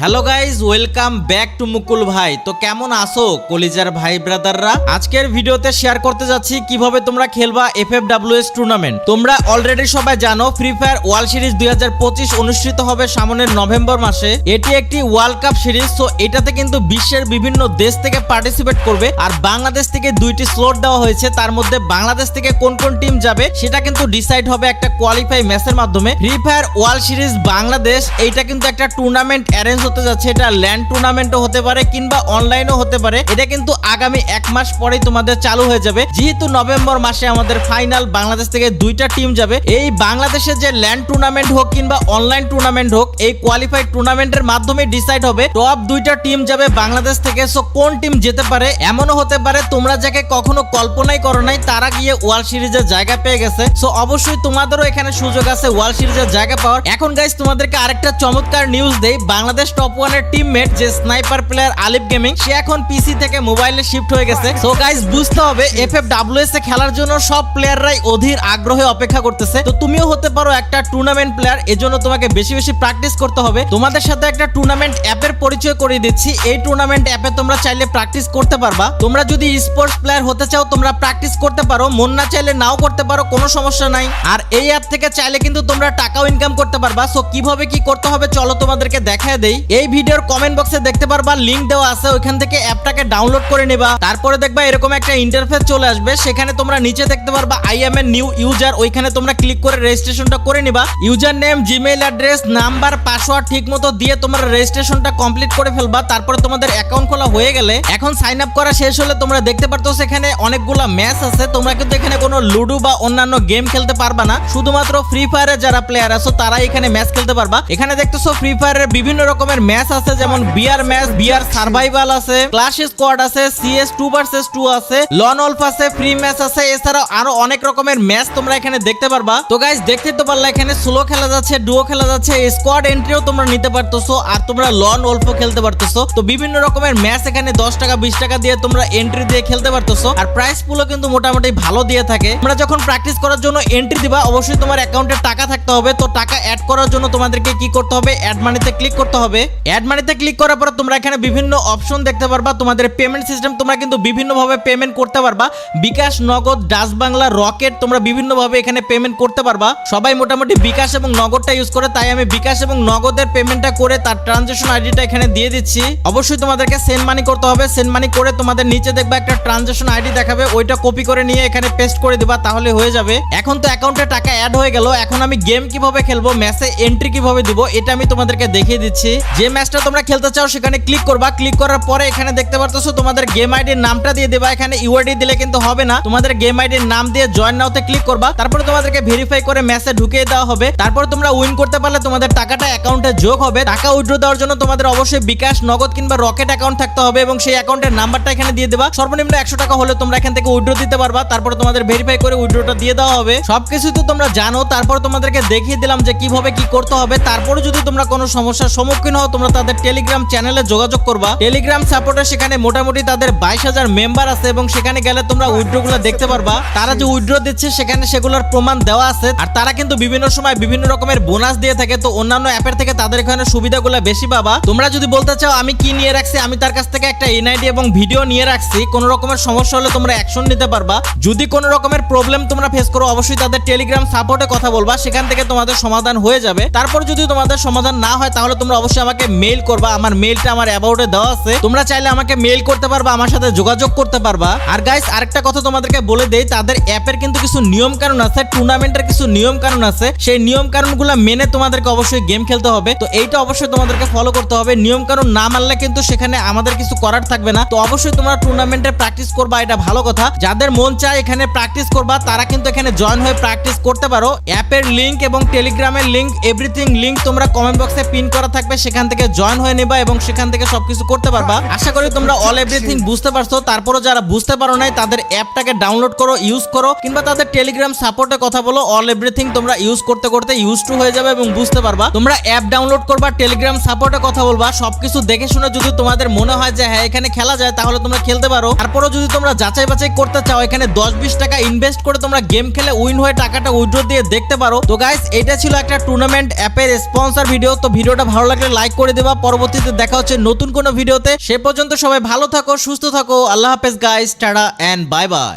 Hello guys welcome back to Mukul ভাই। তো কেমন আছো কলিজার ভাই ব্রাদাররা? আজকের ভিডিওতে শেয়ার করতে যাচ্ছি কীভাবে তোমরা খেলবা এফ এফ ডাব্লিউএস টুর্নামেন্ট তোমরা অলরেডি সবাই জানো ফ্রি ফায়ার ওয়ার্ল্ড সিরিজ দুই হাজার পঁচিশ অনুষ্ঠিত হবে সামনের নভেম্বর মাসে। এটি একটি ওয়ার্ল্ড কাপ সিরিজ তো এটাতে কিন্তু বিশ্বের বিভিন্ন দেশ থেকে পার্টিসিপেট করবে। আর বাংলাদেশ থেকে দুইটি স্লট দেওয়া হয়েছে। তার মধ্যে বাংলাদেশ থেকে কোন কোন টিম যাবে, সেটা কিন্তু ডিসাইড হবে একটা কোয়ালিফাই ম্যাচের মাধ্যমে। Free fire world series Bangladesh, এইটা কিন্তু একটা টুর্নামেন্ট অ্যারেঞ্জ হতে যাচ্ছে, এটা ল্যান্ড টুর্নামেন্টও হতে পারে কিংবা অনলাইনও হতে পারে। এটা কিন্তু আগামী এক মাস পরেই তোমাদের চালু হয়ে যাবে। যেহেতু নভেম্বর মাসে আমাদের ফাইনাল বাংলাদেশ থেকে দুইটা টিম যাবে। এই বাংলাদেশের যে ল্যান্ড টুর্নামেন্ট হোক কিংবা অনলাইন টুর্নামেন্ট হোক, এই কোয়ালিফাইড টুর্নামেন্টের মাধ্যমে ডিসাইড হবে টপ দুইটা টিম যাবে বাংলাদেশ থেকে। সো কোন টিম যেতে পারে, এমনও হতে পারে তোমরা যাকে কখনো কল্পনাই করো নাই, তারা গিয়ে ওয়ার্ল্ড সিরিজের জায়গা পেয়ে গেছে। সো অবশ্যই তোমাদেরও এখানে সুযোগ আছে ওয়ার্ল্ড সিরিজের জায়গা পাওয়ার। এখন গাইজ তোমাদেরকে আরেকটা চমৎকার নিউজ দেই। বাংলাদেশ টপ ওয়ানের টিমমেট যে স্নাইপার প্লেয়ার আলিফ গেমিং সে এখন পিসি থেকে মোবাইলে শিফট হয়ে গেছে। সো গাইজ বুঝতে হবে এফ এফ ডাব্লিউএস এ খেলার জন্য সব প্লেয়াররাই অধীর আগ্রহে অপেক্ষা করতেছে। তো তুমিও হতে পারো একটা টুর্নামেন্ট প্লেয়ার এজন্য তোমাকে বেশি বেশি প্র্যাকটিস করতে হবে। তোমাদের সাথে একটা টুর্নামেন্ট অ্যাপের পরিচয় করিয়ে দিচ্ছি। এই টুর্নামেন্ট অ্যাপে তোমরা চাইলে প্র্যাকটিস করতে পারবা। তোমরা যদি স্পোর্টস প্লেয়ার হতে চাও, তোমরা প্র্যাকটিস করতে পারো। মন না চাইলে নাও করতে পারো, কোনো সমস্যা নাই। আর এই অ্যাপ থেকে চাইলে কিন্তু তোমরা টাকাও ইনকাম করতে পারবা। সো কীভাবে কি করতে হবে, চলো তোমাদেরকে দেখায় দেই। এই ভিডিওর কমেন্ট বক্সে দেখতে পারবা লিংক দেওয়া আছে, ওইখান থেকে অ্যাপটাকে ডাউনলোড করে নেবা। তারপরে দেখবা এরকম একটা ইন্টারফেস চলে আসবে, সেখানে তোমরা নিচে দেখতে পারবা I am a new user ওইখানে তোমরা ক্লিক করে রেজিস্ট্রেশনটা করে নিবা। User name Gmail address number password ঠিক মতো দিয়ে তোমরা রেজিস্ট্রেশনটা কমপ্লিট করে ফেলবা। তারপরে তোমাদের অ্যাকাউন্ট খোলা হয়ে গেলে, এখন সাইন আপ করা শেষ হলে তোমরা দেখতে পারতো সেখানে অনেকগুলা ম্যাচ আছে। তোমরা কিন্তু এখানে কোনো লুডো বা অন্যান্য গেম খেলতে পারবা না। শুধুমাত্র ফ্রি ফায়ারের যারা প্লেয়ার আছো তারা এখানে ম্যাচ খেলতে পারবা। এখানে দেখতেছো ফ্রি ফায়ারের বিভিন্ন রকমের ম্যাচ আছে, যেমন বিয়ার ম্যাচ, বিয়ার সার্ভাইভাল আছে ক্লাস স্কোয়াড আছে সিএস টু ভার্সেস টু আছে, লন অল্ফ আছে, ফ্রি ম্যাচ আছে, এছাড়াও আরও অনেক রকমের ম্যাচ তোমরা এখানে দেখতে পারবা। তো গাইজ দেখতে তো পারলা, এখানে স্লো খেলা যাচ্ছে ডুও খেলা যাচ্ছে স্কোয়াড এন্ট্রিও তোমরা নিতে পারতেছো, আর তোমরা লন অল্প খেলতে পারতেছো। তো বিভিন্ন রকমের ম্যাচ এখানে দশ টাকা, বিশ টাকা দিয়ে তোমরা এন্ট্রি দিয়ে খেলতে পারতেছো, আর প্রাইস পুলও কিন্তু মোটামুটি ভালো দিয়ে থাকে। তোমরা যখন প্র্যাকটিস করার জন্য এন্ট্রি দিবা, অবশ্যই তোমার অ্যাকাউন্টে টাকা থাকতে হবে, তো টাকা অ্যাড করার জন্য তোমাদেরকে কি করতে হবে? অ্যাড মানিতে ক্লিক করতে হবে। অ্যাড মানিতে ক্লিক করার পর তোমরা এখানে বিভিন্ন অপশন দেখতে পারবা। তোমাদের পেমেন্ট সিস্টেম তোমরা কিন্তু বিভিন্নভাবে পেমেন্ট করতে পারবা। বিকাশ, নগদ, ডাচ বাংলা, রকেট তোমরা বিভিন্নভাবে এখানে পেমেন্ট করতে পারবা। সবাই মোটামুটি বিকাশ এবং নগদটা ইউজ করে, তাই আমি বিকাশ এবং নগদের পেমেন্টটা করে তার ট্রানজেকশন আইডিটা এখানে দিয়ে দিচ্ছি। অবশ্যই তোমাদেরকে সেন্ড মানি করতে হবে। সেন্ড মানি করে তোমাদের নিচে দেখবা একটা ট্রানজেকশন আইডি দেখাবে, ওইটা কপি করে নিয়ে এখানে পেস্ট করে দিবা, তাহলে হয়ে যাবে। এখন তো অ্যাকাউন্টে টাকা অ্যাড হয়ে গেল। এখন আমি গেম কীভাবে খেলব ম্যাচে এন্ট্রি কীভাবে দিব, এটা আমি তোমাদেরকে দেখিয়ে দিচ্ছি। যে ম্যাচটা তোমরা খেলতে চাও, সেখানে ক্লিক করবা। ক্লিক করার পরে এখানে দেখতে পারতেছো, তোমাদের গেম আইডির নামটা দিয়ে দেবা। এখানে ইউআইডি দিলে কিন্তু হবে না। তোমাদের গেম আইডির নাম দিয়ে জয়েন নাওতে ক্লিক করবা। তারপরে তোমাদেরকে ভেরিফাই করে ম্যাচে ঢুকিয়ে দেওয়া হবে। তারপর তোমরা উইন করতে পারলে তোমাদের টাকাটা অ্যাকাউন্টে যোগ হবে। টাকা উইথড্র দেওয়ার জন্য তোমাদের অবশ্যই বিকাশ, নগদ কিংবা রকেট অ্যাকাউন্ট থাকতে হবে এবং সেই অ্যাকাউন্টের নাম্বারটা এখানে দিয়ে দেবা। সর্বনিম্ন একশো টাকা হলে তোমরা এখান থেকে উইড্রো দিতে পারবা। তারপর তোমাদের ভেরিফাই করে উইথড্রটা দিয়ে দেওয়া হবে। সবকিছু তো তোমরা জানো। তারপর তোমাদেরকে দেখিয়ে দিলাম যে কীভাবে কি করতে হবে। তারপরে যদি তোমরা কোনো সমস্যার সম্মুখীন হও তোমরা তাদের টেলিগ্রাম চ্যানেলে যোগাযোগ করবা। টেলিগ্রাম সাপোর্টে সেখানে মোটামুটি তাদের বাইশ হাজার মেম্বার আছে এবং সেখানে গেলে তোমরা উইথড্রগুলো দেখতে পারবা। তারা যে উইথড্র দিচ্ছে, সেখানে সেগুলোর প্রমাণ দেওয়া আছে। আর তারা কিন্তু বিভিন্ন সময় বিভিন্ন রকমের বোনাস দিয়ে থাকে, তো অন্যান্য অ্যাপের থেকে তাদের এখানে সুবিধাগুলো বেশি পাবা। তোমরা যদি বলতে চাও, আমি কি নিয়ে রাখছি, আমি তার কাছ থেকে একটা এনআইডি এবং ভিডিও নিয়ে রাখছি, কোনো রকমের সমস্যা হলে তোমরা অ্যাকশন নিতে পারবা। যদি কোনো রকমের প্রবলেম তোমরা ফেস করো, অবশ্যই তাদের টেলিগ্রাম সাপোর্টে কথা বলবা, সেখান থেকে তোমাদের সমাধান হয়ে যাবে। তারপর যদি তোমাদের সমাধান না হয়, তাহলে তোমরা অবশ্যই আমাকে মেইল করবা, আমার মেইলটা আমার অ্যাবাউটে দেওয়া আছে। তোমরা চাইলে আমাকে মেইল করতে পারবা, আমার সাথে যোগাযোগ করতে পারবা। আর গাইস আরেকটা কথা তোমাদেরকে বলে দেই, তাদের অ্যাপের কিন্তু কিছু নিয়ম কানুন আছে টুর্নামেন্টের কিছু নিয়ম কানুন আছে। সেই নিয়ম কানুনগুলো মেনে তোমাদেরকে অবশ্যই গেম খেলতে হবে। তো এইটা অবশ্যই তোমাদেরকে ফলো করতে হবে। নিয়ম কানুন না মানলে কিন্তু সেখানে আমাদের কিছু করার থাকবে না। তো অবশ্যই তোমরা টুর্নামেন্টে প্র্যাকটিস করবা, এটা ভালো কথা। যাদের মন চায় এখানে প্র্যাকটিস করবা, তারা কিন্তু এখানে জয়েন হয়ে প্র্যাকটিস করতে পারো। অ্যাপের লিংক এবং টেলিগ্রামের লিংক এভরিথিং লিংক তোমরা কমেন্ট বক্সে পিন করা থাকবে সেখান থেকে জয়েন হয়ে নেবা এবং সেখান থেকে সবকিছু করতে পারবা। আশা করি তোমরা অল এভরিথিং বুঝতে পারছ। তারপরও যারা বুঝতে পারো নাই, তাদের অ্যাপটাকে ডাউনলোড করো ইউজ করো, কিংবা তাদের টেলিগ্রাম সাপোর্টে কথা বলো অল এভরিথিং তোমরা ইউজ করতে করতে ইউজ টু হয়ে যাবে এবং বুঝতে পারবা। তোমরা অ্যাপ ডাউনলোড করবা টেলিগ্রাম সাপোর্টে কথা বলবা, সবকিছু দেখে শুনে যদি তোমাদের মনে হয় যে হ্যাঁ এখানে খেলা যায়, তাহলে তোমরা খেলতে পারো। তারপরও যদি তোমরা যাচাই বাছাই করতে চাও, এখানে দশ বিশ টাকা ইনভেস্ট করে তোমরা গেম খেলে উইন হয়ে টাকাটা উইথড্র দিয়ে দেখতে পারো। তো গাইস এটা ছিল একটা টুর্নামেন্ট অ্যাপের স্পন্সর ভিডিও তো ভিডিওটা ভালো লাগলে লাইক লাইক করে দেবা। পরবর্তীতে দেখা হচ্ছে নতুন কোনো ভিডিওতে। সে পর্যন্ত সবাই ভালো থাকো, সুস্থ থাকো। আল্লাহ হাফেজ guys tata and bye bye